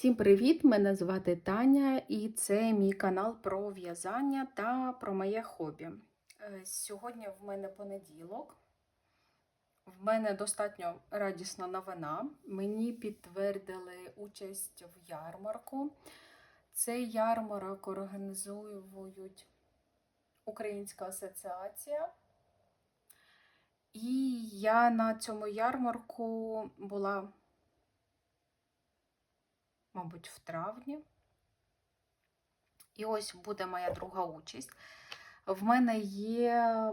Всім привіт! Мене звати Таня, і це мій канал про в'язання та про моє хобі. Е, Сьогодні в мене понеділок. В мене достатньо радісна новина. Мені підтвердили участь в ярмарку. Цей ярмарок організують Українська асоціація. І я на цьому ярмарку була мабуть, в травні. І ось буде моя друга участь. В мене є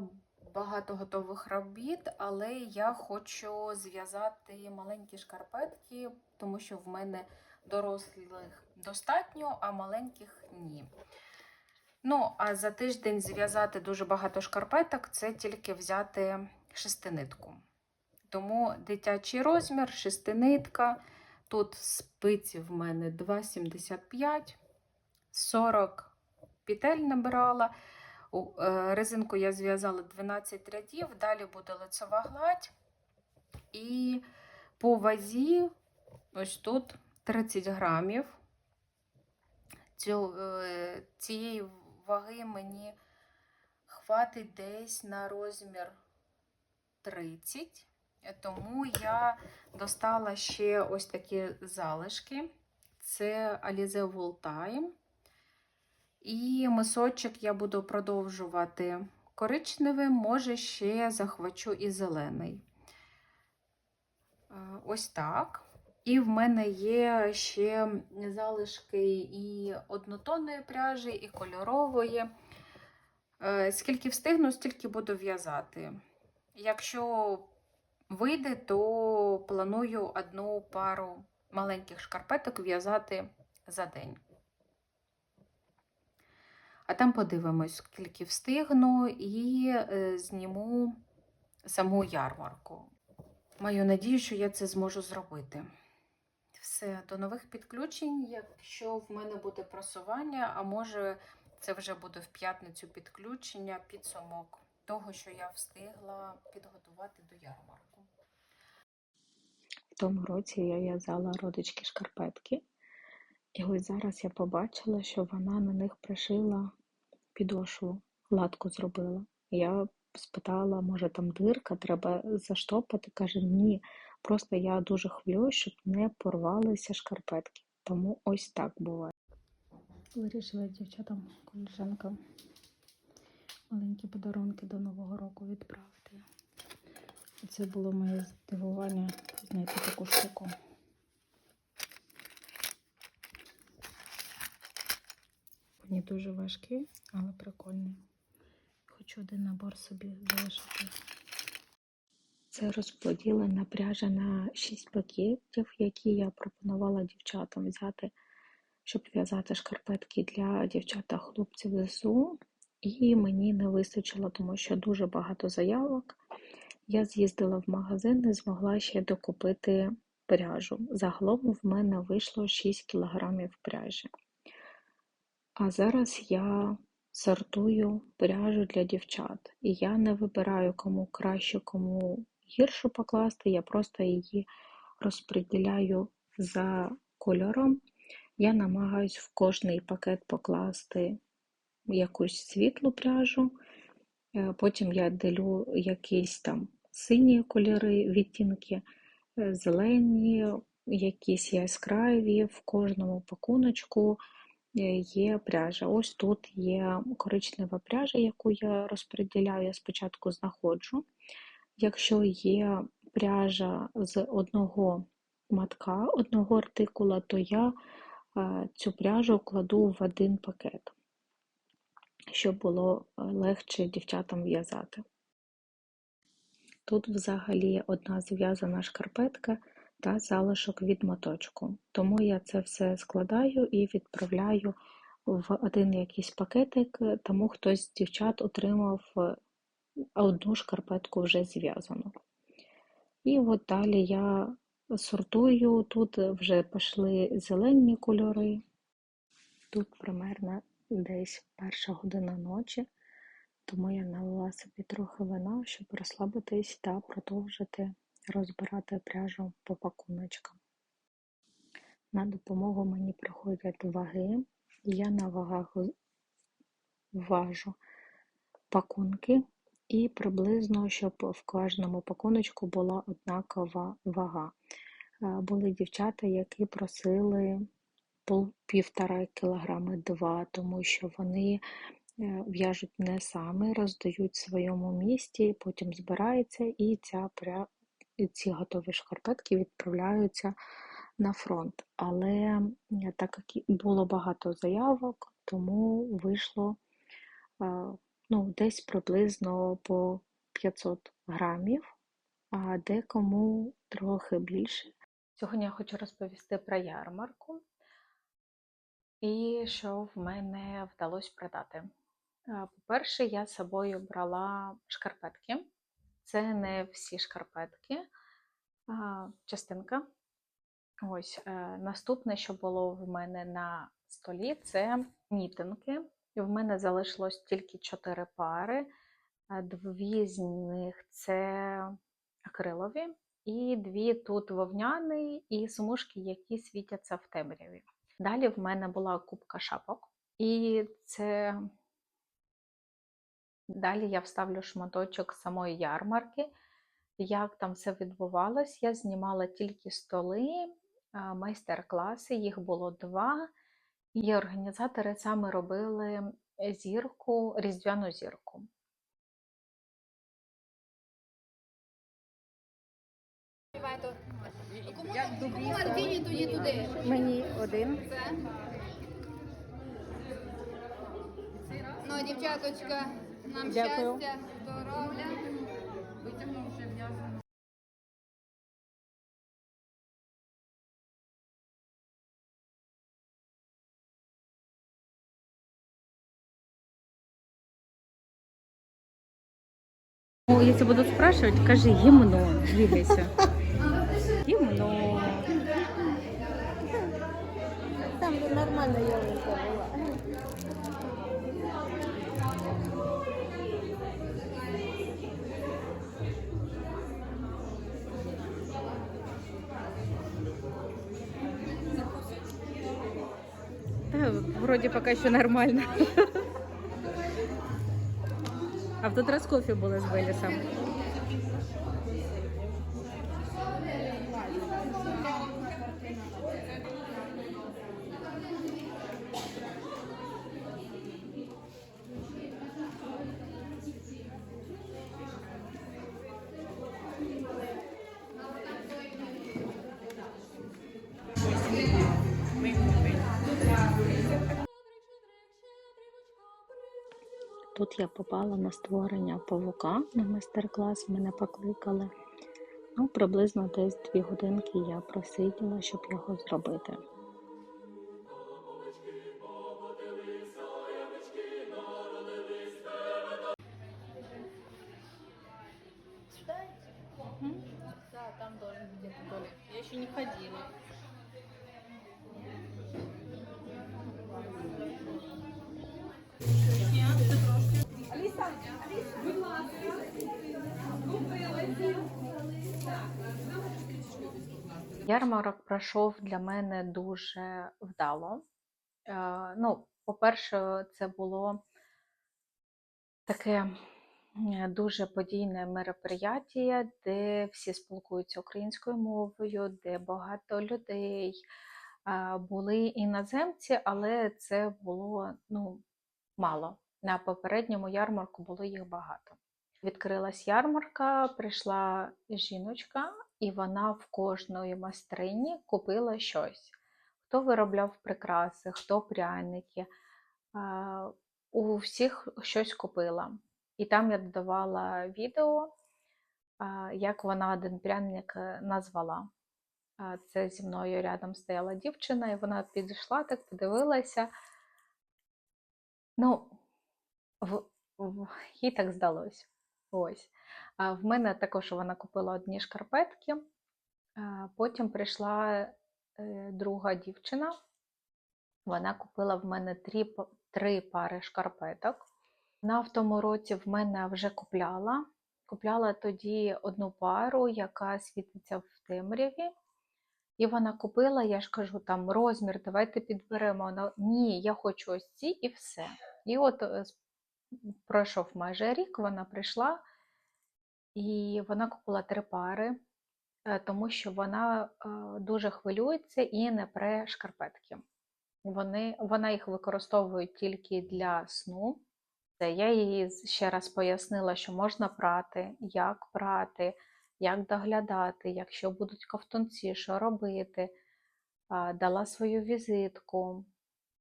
багато готових робіт, але я хочу зв'язати маленькі шкарпетки, тому що в мене дорослих достатньо, а маленьких ні. Ну, а за тиждень зв'язати дуже багато шкарпеток це тільки взяти шестинитку. Тому дитячий розмір, шестинитка. Тут спиці в мене 2,75, 40 петель набирала. Е, Резинку я зв'язала 12 рядів, далі буде лицева гладь. І по вазі, ось тут 30 грамів. Е, цієї ваги мені хватить десь на розмір 30. Тому я достала ще ось такі залишки. Це Alize Time. І мисочок я буду продовжувати коричневим, може, ще захвачу і зелений. Ось так. І в мене є ще залишки і однотонної пряжі, і кольорової. Е, скільки встигну, стільки буду в'язати. Якщо вийде, то планую одну пару маленьких шкарпеток в'язати за день. А там подивимось, скільки встигну, і е, зніму саму ярмарку. Маю надію, що я це зможу зробити. Все, до нових підключень. Якщо в мене буде просування, а може, це вже буде в п'ятницю підключення, підсумок того, що я встигла підготувати до ярмарку. Тому році я в'язала родички шкарпетки, і ось зараз я побачила, що вона на них пришила підошву, латку зробила. Я спитала, може там дирка, треба заштопати. Каже, ні, просто я дуже хвилюю, щоб не порвалися шкарпетки. Тому ось так буває. Вирішила дівчатам, колежанкам маленькі подарунки до Нового року відправити. Це було моє здивування знайти таку штуку. Вони дуже важкі, але прикольні. Хочу один набор собі залишити. Це розподілена пряжа на 6 пакетів, які я пропонувала дівчатам взяти, щоб в'язати шкарпетки для дівчат та хлопців ЗСУ. І мені не вистачило, тому що дуже багато заявок. Я з'їздила в магазин і змогла ще докупити пряжу. Загалом в мене вийшло 6 кг пряжі. А зараз я сортую пряжу для дівчат. І я не вибираю, кому краще, кому гірше покласти. Я просто її розподіляю за кольором. Я намагаюсь в кожний пакет покласти якусь світлу пряжу, е, потім я делю якісь там сині кольори, відтінки, е, зелені, якісь яскраві, в кожному пакуночку е, є пряжа. Ось тут є коричнева пряжа, яку я розподіляю, я спочатку знаходжу. Якщо є пряжа з одного матка, одного артикула, то я цю пряжу кладу в один пакет щоб було е, легше дівчатам в'язати. Тут взагалі одна зв'язана шкарпетка та залишок від моточку. Тому я це все складаю і відправляю в один якийсь пакетик, тому хтось з дівчат отримав е, одну шкарпетку вже зв'язану. І от далі я сортую, тут вже пішли зелені кольори, тут примерно десь перша година ночі, тому я налила собі трохи вина, щоб розслабитись та продовжити розбирати пряжу по пакуночкам. На допомогу мені приходять ваги, і я на вагах важу пакунки і приблизно, щоб в кожному пакуночку була однакова вага. Е, Були дівчата, які просили півтора кілограми два, тому що вони в'яжуть не самі, роздають в своєму місті, потім збирається і ця ці готові шкарпетки відправляються на фронт. Але е, так як було багато заявок, тому вийшло е, ну, десь приблизно по 500 грамів, а декому трохи більше. Сьогодні я хочу розповісти про ярмарку і що в мене вдалося продати. По-перше, я з собою брала шкарпетки. Це не всі шкарпетки, частинка. Ось е, наступне, що було в мене на столі, це мітинги. І в мене залишилось тільки чотири пари. Е, Дві з них це акрилові, і дві тут вовняні і смужки, які світяться в темряві. Далі в мене була кубка шапок, і це далі я вставлю шматочок самої ярмарки. Як там все відбувалось, я знімала тільки столи, майстер-класи, їх було два. І організатори саме робили зірку, різдвяну зірку. Кому Мартині тоді туди? Мені один. Це. Ну, дівчаточка, нам Дякую. щастя, здоров'я. Ну, если будут спрашивать, скажи гимно, двигайся. Гимно. Там де нормальна ялинка була. Да, вроде пока еще нормально. А в тот раз кофе было с Беллисом. Попала на створення павука на майстер-клас, мене покликали. Ну, приблизно десь дві годинки я просиділа, щоб його зробити. Ярмарок пройшов для мене дуже вдало. Е, Ну, по-перше, це було таке дуже подійне мероприятие, де всі спілкуються українською мовою, де багато людей. Е, Були іноземці, але це було ну, мало. На попередньому ярмарку було їх багато. Відкрилась ярмарка, прийшла жіночка, і вона в кожної майстрині купила щось. Хто виробляв прикраси, хто пряники. У всіх щось купила. І там я додавала відео, як вона один пряник е, назвала. Це зі мною рядом стояла дівчина, і вона підійшла, так подивилася. Ну, в, в, їй так здалося. Ось. В мене також вона купила одні шкарпетки. Потім прийшла е, друга дівчина. Вона купила в мене три, три пари шкарпеток. Вона в тому році в мене вже купляла. Купляла тоді одну пару, яка світиться в темряві. І вона купила, я ж кажу, там розмір, давайте підберемо. Вона, ні, я хочу ось ці і все. І от е, пройшов майже рік, вона прийшла і вона купила три пари, е, тому що вона е, дуже хвилюється і не пре шкарпетки. Вони, вона їх використовує тільки для сну. Я їй ще раз пояснила, що можна прати, як прати, як доглядати, якщо будуть ковтунці, що робити. Дала свою візитку.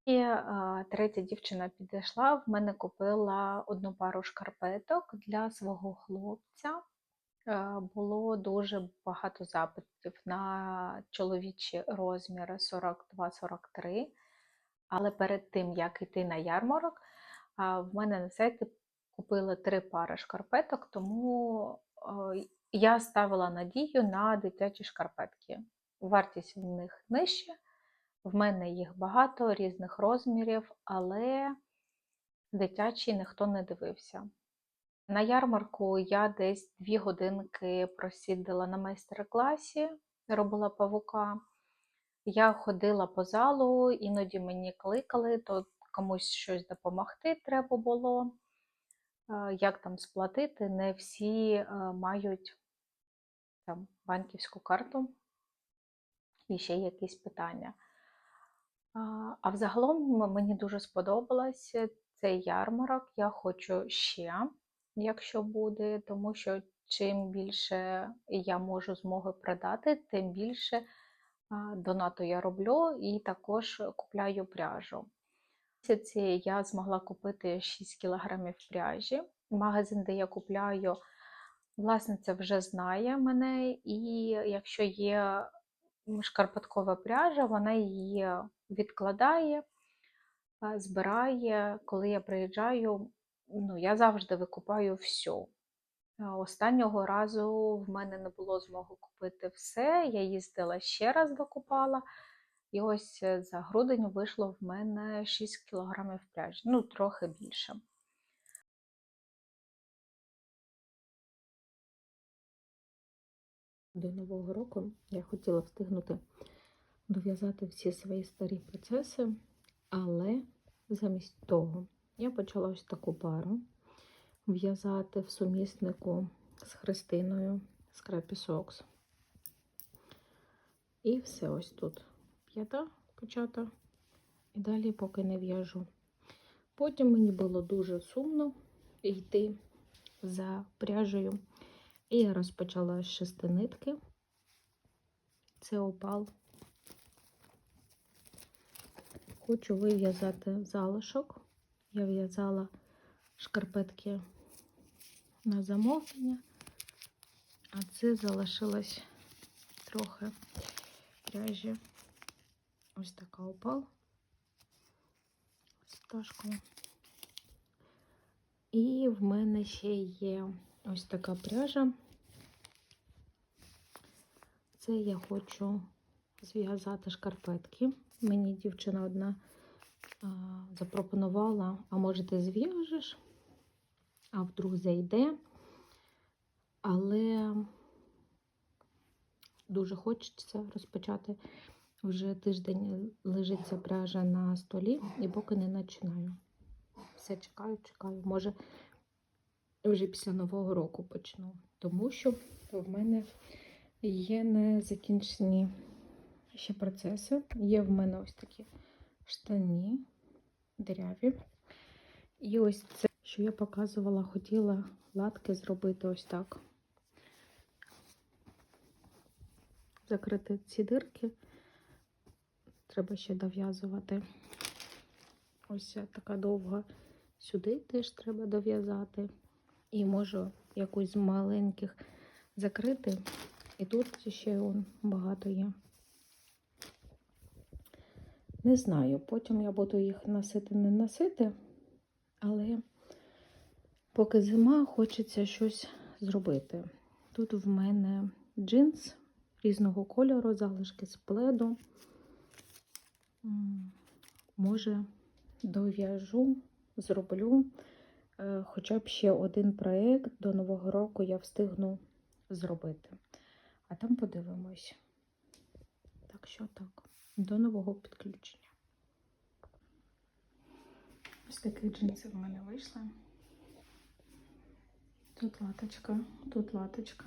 І а, третя дівчина підійшла, в мене купила одну пару шкарпеток для свого хлопця. Е, Було дуже багато запитів на чоловічі розміри 42-43. Але перед тим, як йти на ярмарок, а, в мене на сайті купили три пари шкарпеток, тому е, я ставила надію на дитячі шкарпетки. Вартість в них нижча. В мене їх багато різних розмірів, але дитячі ніхто не дивився. На ярмарку я десь дві годинки просідала на майстер-класі, робила павука. Я ходила по залу, іноді мені кликали, то комусь щось допомогти треба було. Е, Як там сплатити? Не всі е, мають там банківську карту і ще якісь питання. А, взагалом мені дуже сподобалося цей ярмарок. Я хочу ще, якщо буде, тому що чим більше я можу змоги продати, тим більше донату я роблю і також купляю пряжу. Місяці я змогла купити 6 кг пряжі. Магазин, де я купляю, власниця вже знає мене, і якщо є м, шкарпеткова пряжа, вона її відкладає, збирає. Коли я приїжджаю, ну, я завжди викупаю всю. А, Останнього разу в мене не було змоги купити все. Я їздила ще раз докупала. І ось е, за грудень вийшло в мене 6 кг пряжі, ну трохи більше. До Нового року я хотіла встигнути дов'язати всі свої старі процеси, але замість того я почала ось таку пару в'язати в суміснику з Христиною з Крепі Сокс. І все ось тут п'ята почата. І далі поки не в'яжу. Потім мені було дуже сумно йти за пряжею. І я розпочала з шести нитки. Це опал. Хочу вив'язати залишок. Я в'язала шкарпетки на замовлення, а це залишилось трохи пряжі. Ось така опал з пташкою. І в мене ще є ось така пряжа. Це я хочу зв'язати шкарпетки. Мені дівчина одна а, запропонувала, а може ти зв'яжеш, а вдруг зайде. Але дуже хочеться розпочати. Вже тиждень лежить ця пряжа на столі і поки не починаю. Все чекаю, чекаю. Може, вже після Нового року почну. Тому що в мене є незакінчені ще процеси. Є в мене ось такі штані дереві. І ось це, що я показувала, хотіла латки зробити ось так. Закрити ці дирки. Треба ще дов'язувати. Ось така довга. Сюди теж треба дов'язати. І можу якусь з маленьких закрити. І тут ще багато є. Не знаю, потім я буду їх носити, не носити, але поки зима, хочеться щось зробити. Тут в мене джинс різного кольору, залишки з пледу. Може, дов'яжу, зроблю. Е, Хоча б ще один проєкт до Нового року я встигну зробити. А там подивимось. Так що так, до нового підключення. Ось такі джинси в мене вийшли. Тут латочка, тут латочка.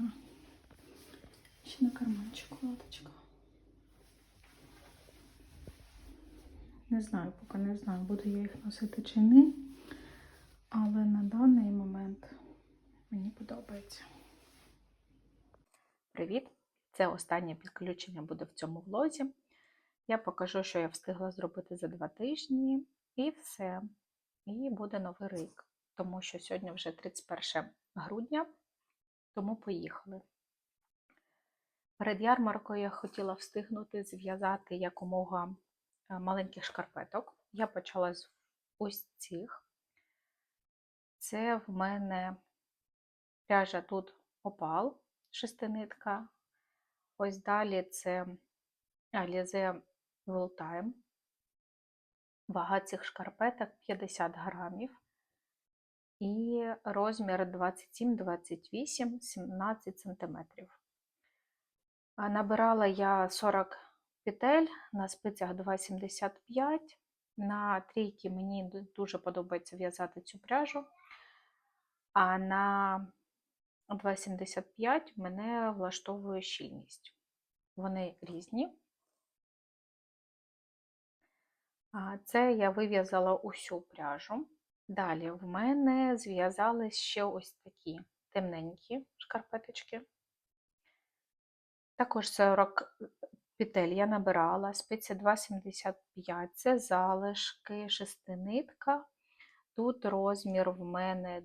Ще на карманчику латочка. Не знаю, поки не знаю, буду я їх носити чи ні. Але на даний момент мені подобається. Привіт! Це останнє підключення буде в цьому влозі. Я покажу, що я встигла зробити за два тижні, і все. І буде новий рік, тому що сьогодні вже 31 грудня, тому поїхали. Перед ярмаркою я хотіла встигнути зв'язати якомога е, маленьких шкарпеток. Я почала з ось цих. Це в мене пряжа тут опал, шестинитка. Ось далі це Alize Full Вага цих шкарпеток 50 грамів. І розмір 27-28, 17 сантиметрів. Набирала я 40 петель на спицях 2,75. На трійки мені дуже подобається в'язати цю пряжу. А на 2,75 мене влаштовує щільність. Вони різні. Це я вив'язала усю пряжу. Далі в мене зв'язались ще ось такі темненькі шкарпеточки. Також 40 петель я набирала, спиці 2,75, це залишки, шестинитка. Тут розмір в мене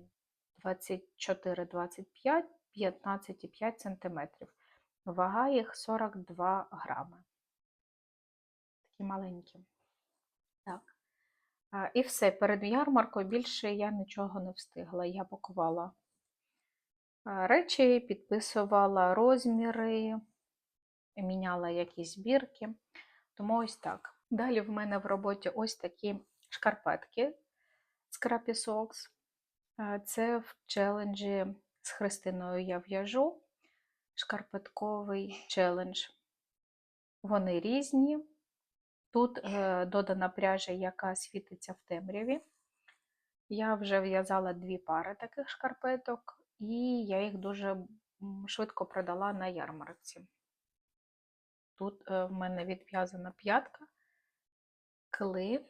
24-25, 15,5 см. Вага їх 42 грами. Такі маленькі. Так. І все, перед ярмаркою більше я нічого не встигла. Я пакувала речі, підписувала розміри, міняла якісь збірки. Тому ось так. Далі в мене в роботі ось такі шкарпетки з Crappy Socks. Це в челенджі з Христиною я в'яжу. Шкарпетковий челендж. Вони різні. Тут е, додана пряжа, яка світиться в темряві. Я вже в'язала дві пари таких шкарпеток, і я їх дуже швидко продала на ярмарці. Тут е, в мене відв'язана п'ятка, клин,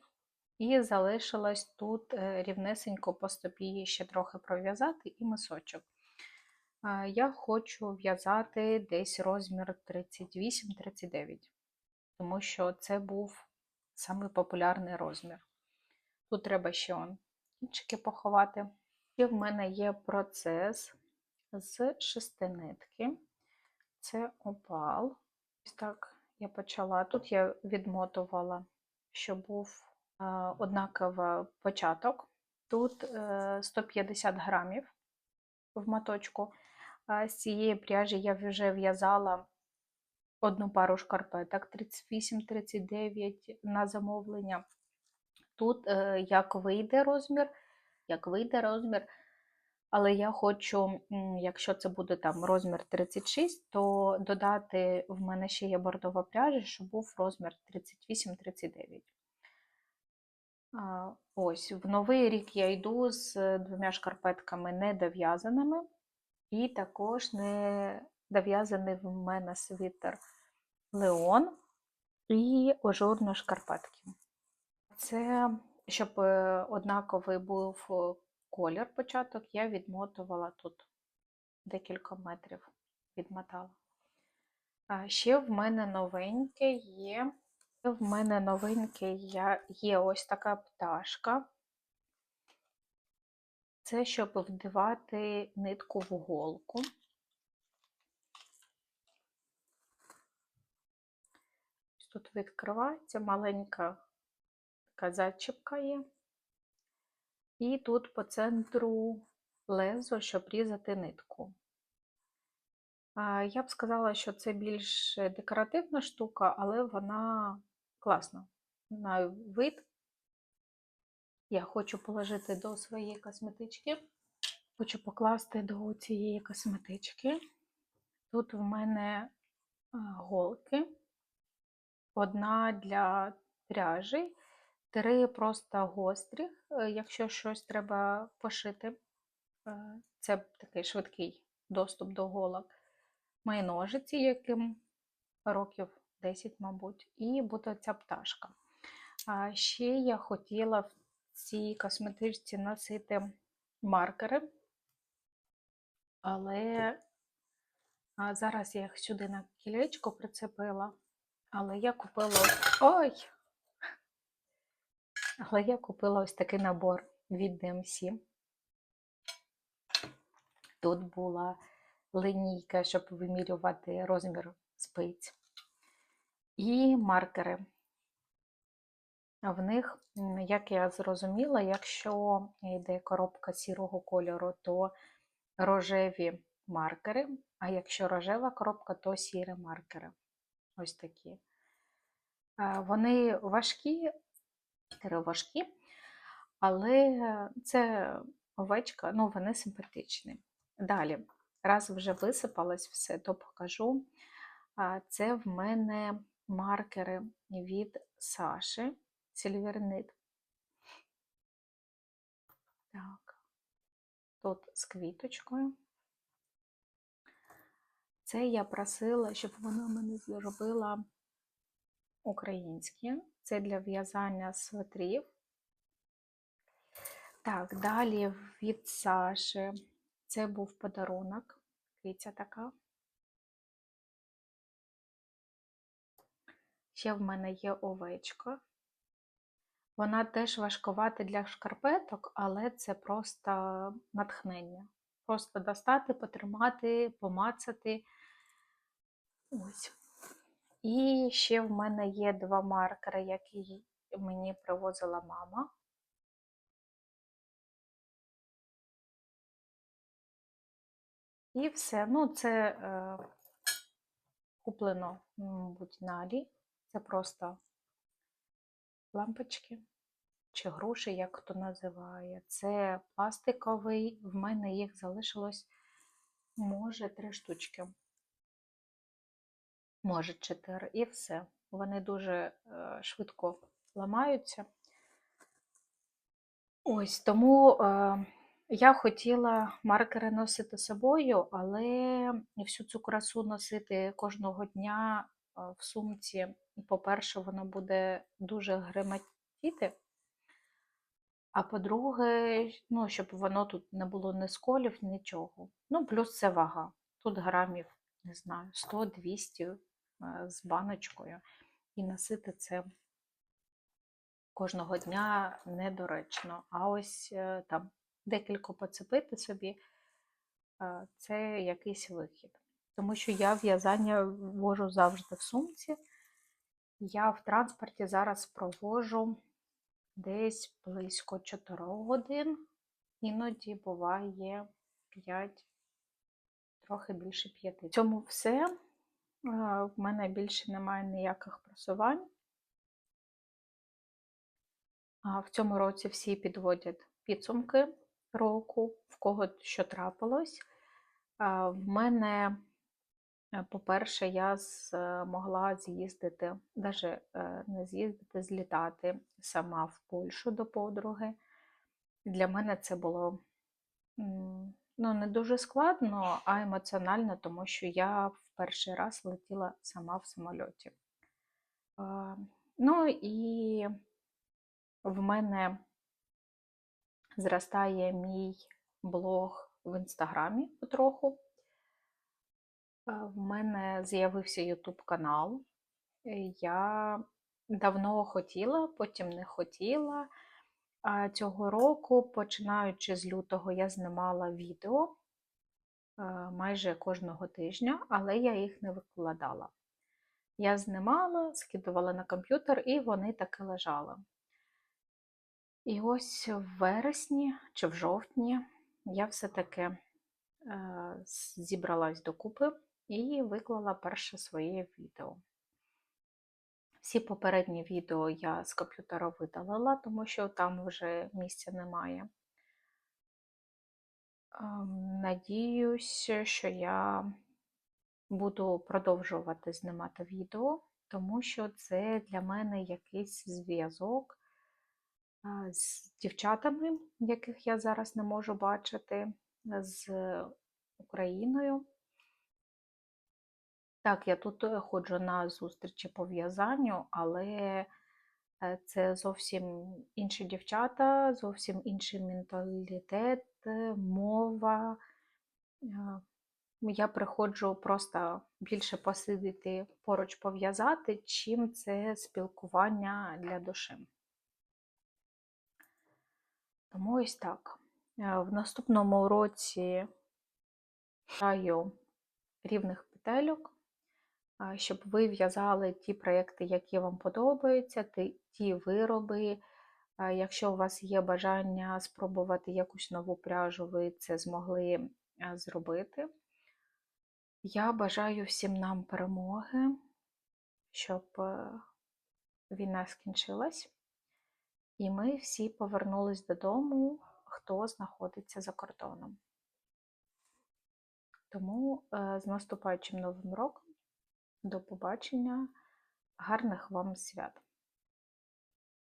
і залишилось тут е, рівнесенько по стопі ще трохи пров'язати і мисочок. Я хочу в'язати десь розмір 38-39 тому що це був самий популярний розмір. Тут треба ще он кінчики поховати. І в мене є процес з шестинитки. Це опал. Ось так я почала. Тут я відмотувала, щоб був е, однаковий початок. Тут е, 150 грамів в моточку. А З цієї пряжі я вже в'язала одну пару шкарпеток 38-39 на замовлення. Тут е, як вийде розмір, як вийде розмір, але я хочу, якщо це буде там розмір 36, то додати в мене ще є бордова пряжа, щоб був розмір 38-39. Ось, в новий рік я йду з двома шкарпетками недов'язаними, і також не дов'язаний в мене свитер Леон і ажурно шкарпетки. Це, щоб е, однаковий був е, колір початок, я відмотувала тут декілька метрів відмотала. А ще в мене новеньке є. В мене новеньке я- є ось така пташка. Це щоб вдивати нитку в голку. Тут відкривається маленька така зачіпка є. І тут по центру лезо, щоб різати нитку. Я б сказала, що це більш декоративна штука, але вона класна. На вид. Я хочу положити до своєї косметички. Хочу покласти до цієї косметички. Тут в мене голки одна для пряжі, три просто гострих, е, якщо щось треба пошити. Е, Це такий швидкий доступ до голок. Мої ножиці, яким років 10, мабуть, і буде ця пташка. Ще я хотіла в цій косметичці носити маркери, але зараз я їх сюди на кілечко прицепила. Але я купила. Ой! Але я купила ось такий набор від DMC. Тут була линійка, щоб вимірювати розмір спиць. І маркери. В них, як я зрозуміла, якщо йде коробка сірого кольору, то рожеві маркери, а якщо рожева коробка, то сірі маркери. Ось такі. Е, Вони важкі, важкі, але це овечка, ну, вони симпатичні. Далі, раз вже висипалось все, то покажу. Це в мене маркери від Саші Сільвернит. Так, тут з квіточкою. Це я просила, щоб вона мене зробила українські. Це для в'язання светрів. Так, далі від Саші. Це був подарунок. Квітя така. Ще в мене є овечка. Вона теж важкувата для шкарпеток, але це просто натхнення. Просто достати, потримати, помацати. Ось. І ще в мене є два маркери, які мені привозила мама. І все. Ну, це е, куплено, мабуть, на Алі. Це просто лампочки чи груші, як хто називає. Це пластиковий, в мене їх залишилось, може, три штучки. Може, чотири, і все. Вони дуже е, швидко ламаються. Ось тому е, я хотіла маркери носити собою, але всю цю красу носити кожного дня е, в сумці. По-перше, воно буде дуже гриматіти. А по-друге, ну, щоб воно тут не було ні сколів, нічого. Ну, плюс це вага. Тут грамів, не знаю, 100-200 е, з баночкою. І носити це кожного дня недоречно. А ось е, там декілька поцепити собі, е, це якийсь вихід. Тому що я в'язання ввожу завжди в сумці. Я в транспорті зараз провожу десь близько 4 годин, іноді буває 5, трохи більше 5. В цьому все. Е, В мене більше немає ніяких просувань. В цьому році всі підводять підсумки року, в кого що трапилось. В мене, е, по-перше, я змогла з'їздити, навіть не з'їздити, злітати сама в Польщу до подруги. Для мене це було ну, не дуже складно, а емоціонально, тому що я в перший раз летіла сама в самольоті. Ну і в мене зростає мій блог в інстаграмі потроху. В мене з'явився YouTube канал. Е, Я давно хотіла, потім не хотіла. Цього року, починаючи з лютого, я знімала відео е, майже кожного тижня, але я їх не викладала. Я знімала, скидувала на комп'ютер, і вони таки лежали. І ось в вересні чи в жовтні я все-таки е, зібралась докупи і виклала перше своє відео. Всі попередні відео я з комп'ютера видалила, тому що там вже місця немає. Ем, Надіюсь, що я буду продовжувати знімати відео тому що це для мене якийсь зв'язок з дівчатами, яких я зараз не можу бачити, з Україною. Так, я тут е, ходжу на зустрічі по в'язанню, але е, це зовсім інші дівчата, зовсім інший менталітет, е, мова. Я приходжу просто більше посидіти поруч пов'язати, чим це спілкування для душі. Тому ось так. В наступному році шукаю рівних петельок, щоб ви в'язали ті проекти, які вам подобаються, ті, ті вироби. Якщо у вас є бажання спробувати якусь нову пряжу, ви це змогли зробити. Я бажаю всім нам перемоги, щоб е, війна скінчилась, і ми всі повернулись додому, хто знаходиться за кордоном. Тому е, з наступаючим новим роком, до побачення, гарних вам свят!